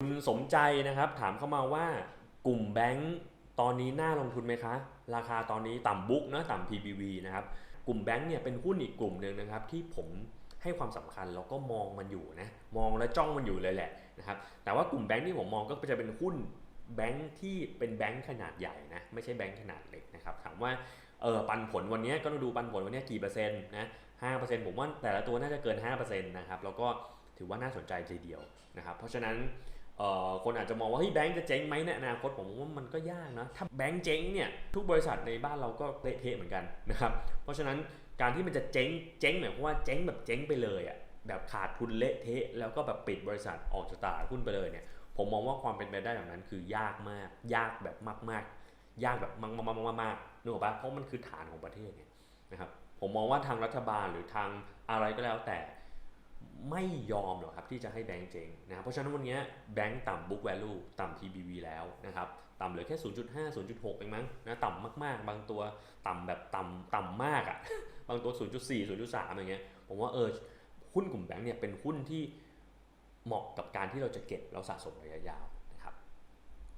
คุณสมใจนะครับถามเข้ามาว่ากลุ่มแบงก์ตอนนี้น่าลงทุนไหมคะ ราคาตอนนี้ต่ำบุ๊กนะต่ำ PBV นะครับกลุ่มแบงก์เนี่ยเป็นหุ้นอีกกลุ่มหนึ่งนะครับที่ผมให้ความสำคัญแล้วก็มองมันอยู่นะมองและจ้องมันอยู่เลยแหละนะครับแต่ว่ากลุ่มแบงก์ที่ผมมองก็จะเป็นหุ้นแบงก์ที่เป็นแบงก์ขนาดใหญ่นะไม่ใช่แบงก์ขนาดเล็กนะครับถามว่าเออปันผลวันนี้ก็ต้องดูปันผลวันนี้กี่เปอร์เซ็นต์นะห้าเปอร์เซ็นต์ผมว่าแต่ละตัวน่าจะเกินห้าเปอร์เซ็นต์นะครับแล้วก็ถือว่าน่าสนใจทีเดียวนะครับเพราะฉะนั้น คนอาจจะมองว่าเฮ้ยแบงก์จะเจ๊งไหมในอนาคตผมว่ามันก็ยากนะ ถ้าแบงก์เจ๊งเนี่ยทุกบริษัทในบ้านเราก็เละเทะเหมือนกันนะครับ เพราะฉะนั้นการที่มันจะเจ๊งเจ๊งหมายความว่าเจ๊งแบบเจ๊งไปเลยอะแบบขาดทุนเละเทะแล้วก็แบบปิดบริษัทออกจากตลาดหุ้นไปเลยเนี่ยผมมองว่าความเป็นไปได้แบบนั้นคือยากมาก ยากแบบมากๆ ยากแบบมากๆมากๆนึกออกปะเพราะมันคือฐานของประเทศเนี่ยนะครับผมมองว่าทางรัฐบาลหรือทางอะไรก็แล้วแต่ ไม่ยอมหรอกครับที่จะให้แบงก์เจ๊งนะครับเพราะฉะนั้นวันนี้แบงก์ต่ำ book value ต่ำ T B V แล้วนะครับต่ำเหลือแค่ 0.5 0.6 เองมั้งนะต่ำมากๆ บางตัวต่ำแบบต่ำต่ำมากอะ่ะบางตัว 0.4 0.3 อย่างเงี้ยผมว่าเออหุ้นกลุ่มแบงก์เนี่ยเป็นหุ้นที่เหมาะกับการที่เราจะเก็บเราสะสมระยะยาว